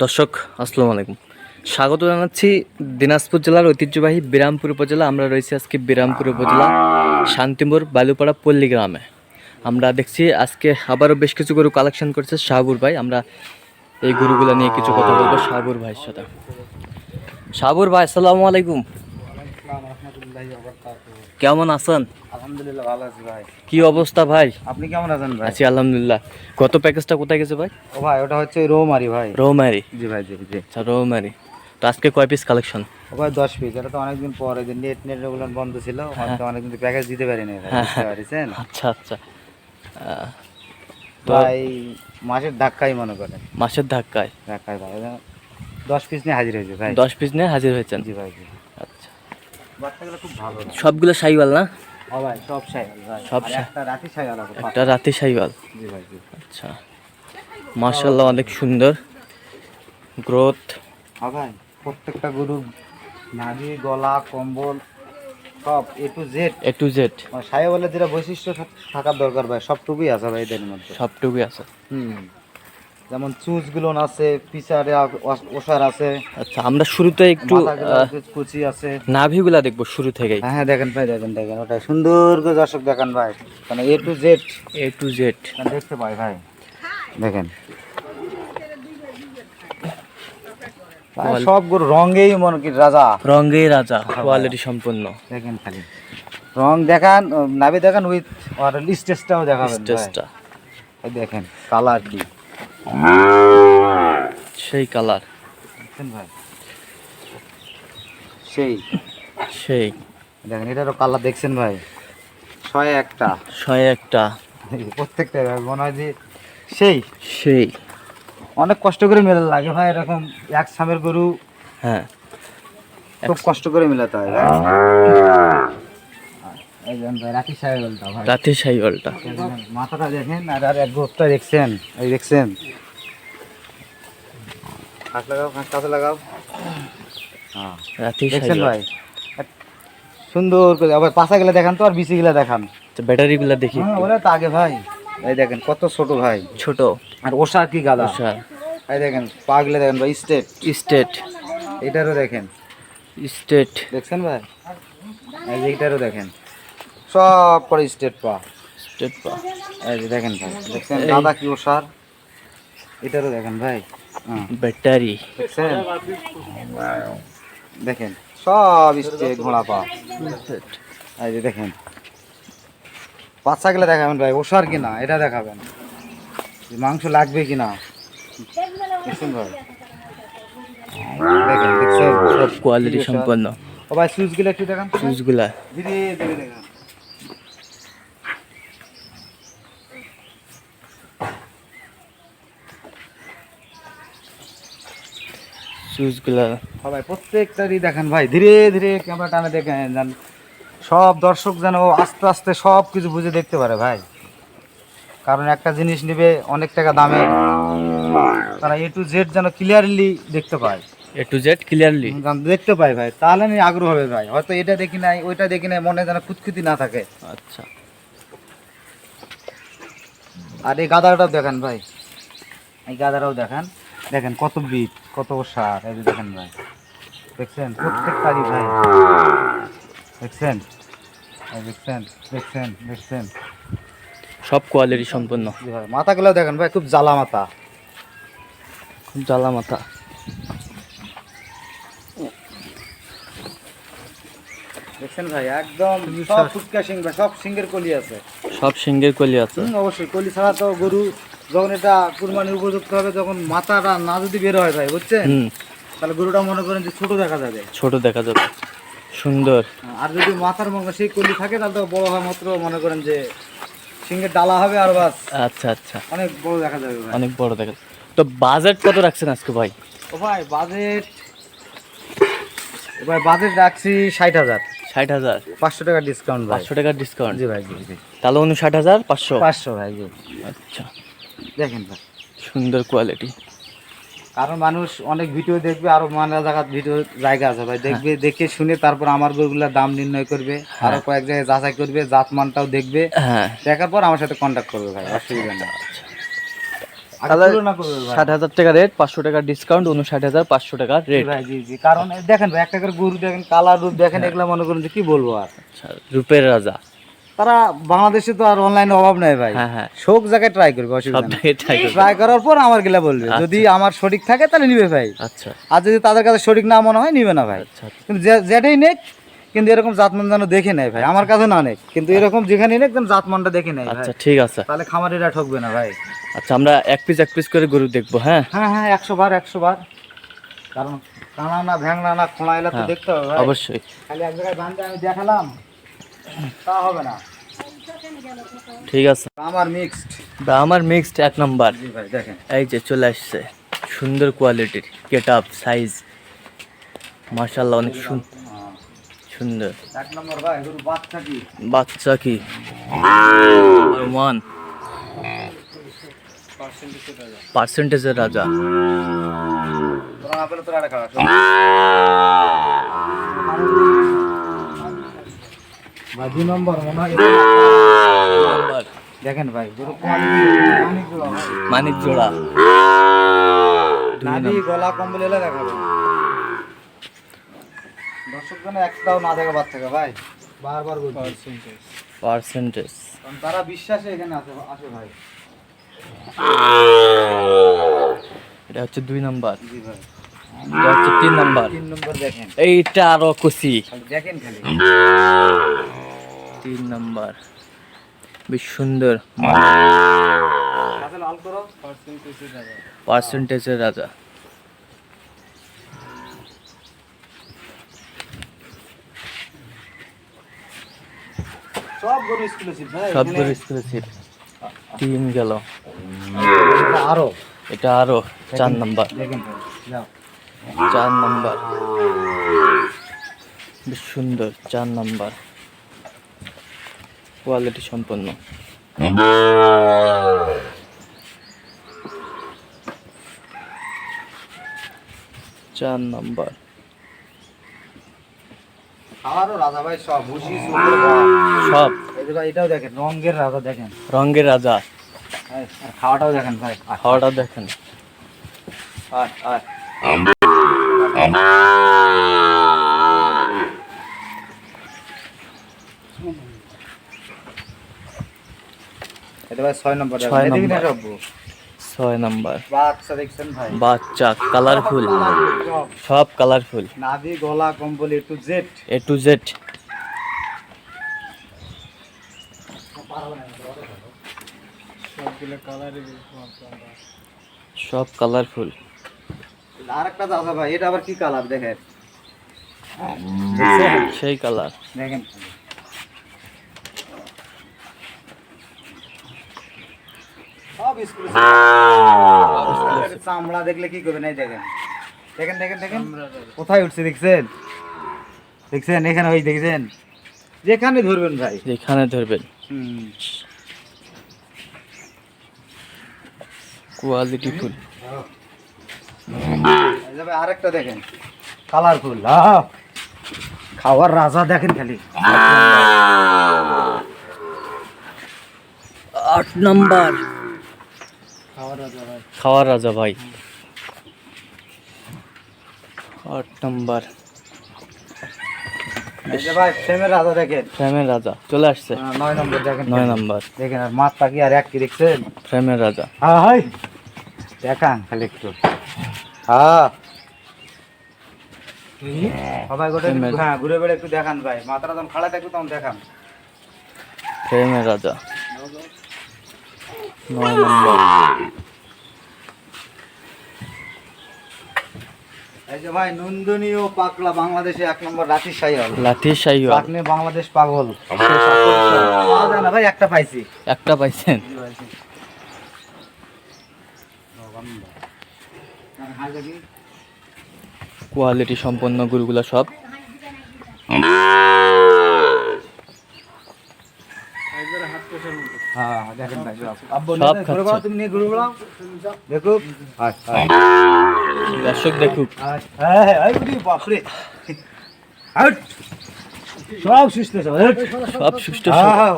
দর্শক, আসসালামু আলাইকুম। স্বাগত জানাচ্ছি দিনাজপুর জেলার ঐতিহ্যবাহী বিরামপুর উপজেলা। আমরা রয়েছি আজকে বিরামপুর উপজেলা, শান্তিপুর, বালুপাড়া পল্লী গ্রামে আমরা দেখছি আজকে আবারও বেশ কিছু গরু কালেকশন করেছে শাহাবুর ভাই। আমরা এই গরুগুলো নিয়ে কিছু কথা বলব শাহাবুর ভাইয়ের সাথে। শাহাবুর ভাই, আসসালামু আলাইকুম। কেমন আছেন? আলহামদুলিল্লাহ ভালো আছি ভাই। কি অবস্থা ভাই? আপনি কেমন আছেন ভাই? আছি আলহামদুলিল্লাহ। গত প্যাকেজটা কোথায় গেছে ভাই? ও ভাই ওটা হচ্ছে রৌমারি ভাই। রৌমারি? জি ভাই জি জি। আচ্ছা রৌমারি। তো আজকে কয় পিস কালেকশন ও ভাই দশ পিস এটা তো অনেকদিন পরে যে নেট নেট ওগুলো বন্ধ ছিল হয়তো অনেকদিন প্যাকেজ দিতে পারিনি ভাই বুঝতে আচ্ছা আচ্ছা। আহ, ভাই মাসের ধাক্কাই মনে করেন। মাসের ধাক্কায়? ধাক্কায় ভাই দশ পিস নিয়ে হাজির হয়েছে ভাই। দশ পিস নিয়ে হাজির হয়েছেন? জি ভাই জি। আচ্ছা বাচ্চাগুলো খুব ভালো সবগুলো সাইওয়াল না? ভাই সব সাইকেল ভাই। সব একটা রাতি সাইকেল একটা রাতে সাইওয়াল। জি ভাই আচ্ছা। মার্শাল্লাহ অনেক সুন্দর। গ্রোথ। ভাই প্রত্যেকটা গরু নাভি গলা কম্বল সব A to Z A to Z বলে যেটা বৈশিষ্ট্য থাক- থাকার দরকার ভাই সবটুকুই আছে ভাই এদের মধ্যে। সবটুকুই আছে। হুম। যেমন চুজগুলো আছে পিছারে ওষার আছে। আচ্ছা আমরা শুরুতে একটু কুচি আছে। নাভিগুলা দেখব শুরু থেকেই। হ্যাঁ হ্যাঁ দেখেন ভাই দেখেন দেখেন ওটা সুন্দর করে দর্শক দেখেন ভাই। মানে A to Z A to Z দেখতে পাই ভাই। দেখেন। ভাই, Quality- সব গরু রঙেই মনে কি রাজা। রঙেই রাজা কোয়ালিটি সম্পন্ন দেখেন খালি। রং দেখান নাভি দেখান উইথ আর স্টেজটাও দেখাবেন ভাই। স্টেজটা দেখেন কালার কি। সেই কালার। দেখছেন ভাই। সেই। সেই। দেখেন এটারও কালার দেখছেন ভাই? ছয় একটা। ছয় একটা। প্রত্যেকটা ভাই মনে হয় যে সেই। সেই। অনেক কষ্ট করে মেলা লাগে ভাই এরকম এক সামের গরু হ্যাঁ। খুব কষ্ট করে মেলাতে হয় দেখেন ভাই রাখি সাহেবটা ভাই। রাতে সাইওয়ালটা মাথাটা দেখেন আর আর এক গোপটা দেখছেন এই দেখছেন। হাত লাগাও হাত কাছে লাগাও। হ্যাঁ। রাতে দেখছেন ভাই? সুন্দর করে আবার পাশা গেলে দেখান তো আর বিচি গেলে দেখান। ব্যাটারিগুলা দেখি। হ্যাঁ ওরা তো আগে ভাই। এই দেখেন কত ছোট ভাই। ছোট। আর ওষা কি গাদা। আচ্ছা এই দেখেন পাগলে দেখেন ভাই স্টেট। স্টেট। এটারও দেখেন। স্টেট। দেখছেন ভাই? এইটারও দেখেন। সব করে স্টেট পা। স্টেট পা। এই যে দেখেন ভাই দেখছেন? দাদা কি ওষার এটারও দেখেন ভাই। হ্যাঁ। ব্যাটারি। দেখছেন? দেখেন সব স্টেট ঘোড়া পা। এই যে দেখেন। বাচ্চা গেলে দেখাবেন ভাই ওষার কিনা? এটা দেখাবেন। মাংস লাগবে কিনা? দেখছেন ভাই? দেখেন দেখছেন? সব কোয়ালিটি সম্পন্ন। ও ভাই সুইচগুলো একটু দেখান। সুইচগুলা ধীরে ধীরে দেখান। ভাই প্রত্যেকটারই দেখেন ভাই ধীরে ধীরে ক্যামেরা টানে দেখেন যেন। সব দর্শক যেন আস্তে আস্তে সব কিছু বুঝে দেখতে পারে ভাই। কারণ একটা জিনিস নেবে অনেক টাকা দামে। তারা এ টু জেড যেন ক্লিয়ারলি দেখতে পায়। এ টু জেড ক্লিয়ারলি দেখতে পাই ভাই। তাহলে আমি আগ্রহ হবে ভাই। হয়তো এটা দেখি নাই ওইটা দেখি নাই মনে যেন খুঁতখুতি না থাকে। আচ্ছা। আর এই গাদাটাও দেখেন ভাই। এই গাদাটাও দেখান। দেখেন কত বিট কত সার এই যে দেখেন ভাই। দেখছেন? প্রত্যেকটারই ভাই। দেখছেন? দেখছেন? দেখছেন? দেখছেন? সব কোয়ালিটি সম্পন্ন। জি ভাই মাথাগুলো দেখেন ভাই খুব জ্বালা মাথা। খুব জ্বালা মাথা। দেখছেন ভাই একদম সব ফুটকা সিং ভাই সব সিংহের কলি আছে। সব সিঙ্গের কলি আছে। অবশ্যই। কলি ছাড়া তো গরু যখন এটা কুরবানির উপযুক্ত হবে তখন মাথাটা না যদি বের হয় ভাই বুঝছেন? তাহলে গরুটা মনে করেন যে ছোট দেখা যাবে। ছোট দেখা যাবে। সুন্দর। আর যদি মাথার মনে সেই কলি থাকে তাহলে তো বড় হয় মাত্র মনে করেন যে সিংহের ডালা হবে আর বাস। আচ্ছা আচ্ছা। অনেক বড় দেখা যাবে ভাই। অনেক বড় দেখা যাবে। তো বাজেট কত রাখছেন আজকে ভাই? ও ভাই বাজেট ও ভাই বাজেট রাখছি ষাট হাজার। ষাট হাজার। পাঁচশো টাকা ডিসকাউন্ট ভাই। পাঁচশো টাকার ডিসকাউন্ট জি ভাই জি তাহলে উনষাট হাজার পাঁচশো। পাঁচশো ভাই জি। আচ্ছা। দেখেন ভাই। সুন্দর কোয়ালিটি কারণ মানুষ অনেক ভিডিও দেখবে আরও নানা জায়গার ভিডিও জায়গা আছে ভাই। দেখবে দেখে শুনে তারপর আমার গরুগুলোর দাম নির্ণয় করবে আরও কয়েক জায়গায় যাচাই করবে জাত মানটাও দেখবে। হ্যাঁ। দেখার পর আমার সাথে কন্ট্যাক্ট করবে ভাই অসুবিধা নেই। করবে ভাই। ষাট হাজার টাকা রেট পাঁচশো টাকা ডিসকাউন্ট উনষাট হাজার পাঁচশো টাকা রেট জি জি। কারণ দেখেন ভাই একটা করে গরু দেখেন কালার রূপ দেখেন এগুলো মনে করেন যে কি বলব আর। আচ্ছা রূপের রাজা। তারা বাংলাদেশে তো আর অনলাইনে অভাব নাই ভাই। হ্যাঁ হ্যাঁ। সব জায়গায় ট্রাই করবে অসুবিধা নেই। ট্রাই করার পর আমার গেলা বলবে আচ্ছা। যদি আমার সঠিক থাকে তাহলে নিবে ভাই। আচ্ছা। আর যদি তাদের কাছে সঠিক না মনে হয় নিবে না ভাই। আচ্ছা আচ্ছা। কিন্তু যেটাই নেক কিন্তু এরকম জাতমান যেন দেখে নেয় ভাই। আমার কাছে না নেক কিন্তু এরকম যেখানে নেক যেন জাতমানটা দেখে নেয় আচ্ছা ঠিক আছে। তাহলে খামারিরা ঠকবে না ভাই। আচ্ছা আমরা এক পিস এক পিস করে গরু দেখব হ্যাঁ? হ্যাঁ হ্যাঁ একশো বার একশো বার। কারণ কানা না ভ্যাংলা না খোঁড়া এলা তো হ্যাঁ, দেখতে হবে অবশ্যই। খালি এক জায়গায় বান্ধে আমি দেখালাম তা হবে না। ঠিক আছে। আমার মিক্সড দা আমার মিক্সড এক নাম্বার জি ভাই দেখেন। এই যে চলে আসছে। সুন্দর কোয়ালিটির গেট আপ সাইজ মার্শাল্লাহ অনেক সুন-। সুন্দর। এক নম্বর ভাই গরু বাচ্চা কি? বাচ্চা কি? ওয়ান পার্সেন্টেজের রাজা। তোরা না পেলে তোরা খাওয়া ভাই দুই নম্বর মনে হয় নাম্বার। দেখেন ভাই। মানিক জোড়া নাভি গলা কম্বল এলে দেখাবে। দর্শক জনে একটাও না দেখা বাদ থাকে ভাই। বারবার বলছি। পার্সেন্টেজ তারা বিশ্বাসে এখানে আসে আসে ভাই। এটা হচ্ছে দুই নাম্বার। জি ভাই। এটা হচ্ছে তিন নাম্বার। তিন নম্বর দেখেন। এইটা আরও কুচি। খালি দেখেন খালি। তিন নাম্বার। বেশ সুন্দর পার্সেন্টেজের রাজা। সব গরু এক্সক্লুসিভ ভাই সব এখানে গরু এক্সক্লুসিভ তিন গেল। আরও। এটা আরও চার নাম্বার। চার নাম্বার। বেশ সুন্দর চার নাম্বার। কোয়ালিটি সম্পন্ন। চার নাম্বার। সব এটাও দেখেন রঙের রাজা দেখেন। রঙের রাজা। এই, আর খাওয়াটাও দেখেন ভাই। হাওড়া দেখেন। আয়, আয়। এটা ভাই নম্বর ছয় নম্বর। ছয় নাম্বার। বাচ্চা দেখছেন ভাই? বাচ্চা কালারফুল সব। কালারফুল নাভি গলা কম্বল A to Z. A to Z. সব কালারফুল আর একটা দাদা ভাই এটা আবার কি কালার দেখেন? সেই কালার দেখেন। সব স্কুল চামড়া দেখলে কি করবে নাই দেখেন। দেখেন দেখেন দেখেন। কোথায় উঠছে দেখছেন? দেখছেন? এখানে ওই দেখছেন? যেখানে ধরবেন ভাই। যেখানে ধরবেন। হুম। Quality full. এই যে আরেকটা দেখেন। কালারফুল খাওয়ার রাজা দেখেন খালি। আট নাম্বার। খাওয়ার রাজা ভাই। আট নাম্বার। ভাই ফ্রেমের রাজা দেখেন। ফ্রেমের রাজা চলে আসছে। নয় নম্বর দেখেন। নয় নাম্বার। দেখেন আর কি আর এক কি দেখছেন? ফ্রেমের রাজা। হ্যাঁ হাই। দেখান খালি একটু। হ্যাঁ। সবাই গোটে হ্যাঁ ঘুরে বেড়ে একটু দেখান ভাই। মাথাটা যখন খাড়া থাকবে তখন দেখান। ফ্রেমের রাজা। নয় নাম্বার এই যে ভাই নন্দনীয় পাকলা বাংলাদেশে এক নম্বর সাইয়াল লাঠি আপনি বাংলাদেশ পাগল। না ভাই একটা পাইছি। একটা পাইছেন। কোয়ালিটি সম্পন্ন গরুগুলা সব হ্যাঁ দেখেন ভাই সব। আব্বু সব নিয়ে ঘুরে খাচ্ছে। বেড়াও, তুমি নিয়ে ঘুরে বেড়াও। দেখো আচ্ছা দর্শক দেখুক। সব সুস্থ সব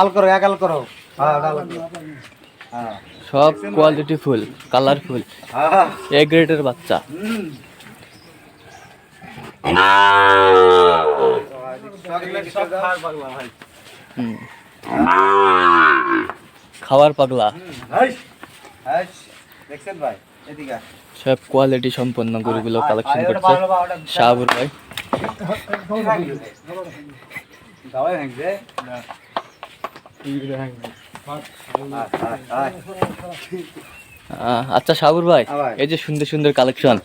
আল করো এক আল করো। সব কোয়ালিটি ফুল কালারফুল এ গ্রেডের বাচ্চা। খাওয়ার পাগলা। সব কোয়ালিটি সম্পন্ন গরুগুলো কালেকশন করছে। শাহাবুর ভাই। আচ্ছা শাহাবুর ভাই এই যে সুন্দর সুন্দর কালেকশন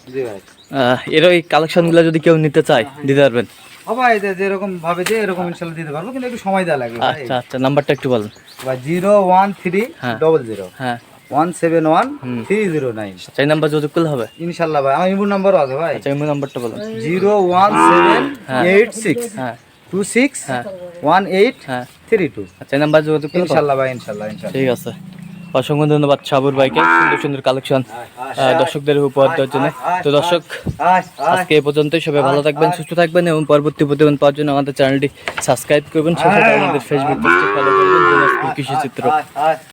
এর ওই কালেকশনগুলো যদি কেউ নিতে চায় দিতে পারবেন। হ্যাঁ যেরকম ভাবে যে এরকম ইনশাল্লাহ দিতে পারব কিন্তু একটু সময় দেওয়া লাগবে। আচ্ছা আচ্ছা নাম্বারটা একটু বলেন। ভাই জিরো ওয়ান থ্রি হ্যাঁ। Double zero. হ্যাঁ। One seven one three zero nine. চাই নাম্বার যোগাযোগ করলে হবে? ইনশাল্লাহ ভাই আমার ইমুর নাম্বারও আছে ভাই। আচ্ছা নাম্বারটা বলেন। জিরো ওয়ান সেভেন হ্যাঁ। এইট সিক্স হ্যাঁ। টু সিক্স হ্যাঁ। ওয়ান এইট হ্যাঁ। Three two. আচ্ছা নাম্বার যোগাযোগ করলে? ইনশাল্লাহ ভাই ইনশাল্লাহ ইনশাল্লাহ। ঠিক আছে। অসংখ্য ধন্যবাদ সাবুর ভাইকে। সুন্দর সুন্দর কালেকশন দর্শকদের উপহার দেওয়ার জন্য। তো দর্শক। আজকে এ পর্যন্তই। সবাই ভালো থাকবেন সুস্থ থাকবেন এবং পরবর্তী প্রতিবেদন পাওয়ার জন্য আমাদের চ্যানেলটি সাবস্ক্রাইব করবেন। সাথে আমাদের ফেসবুক পেজটি ফলো করবেন। দিনাজপুর কৃষি চিত্র।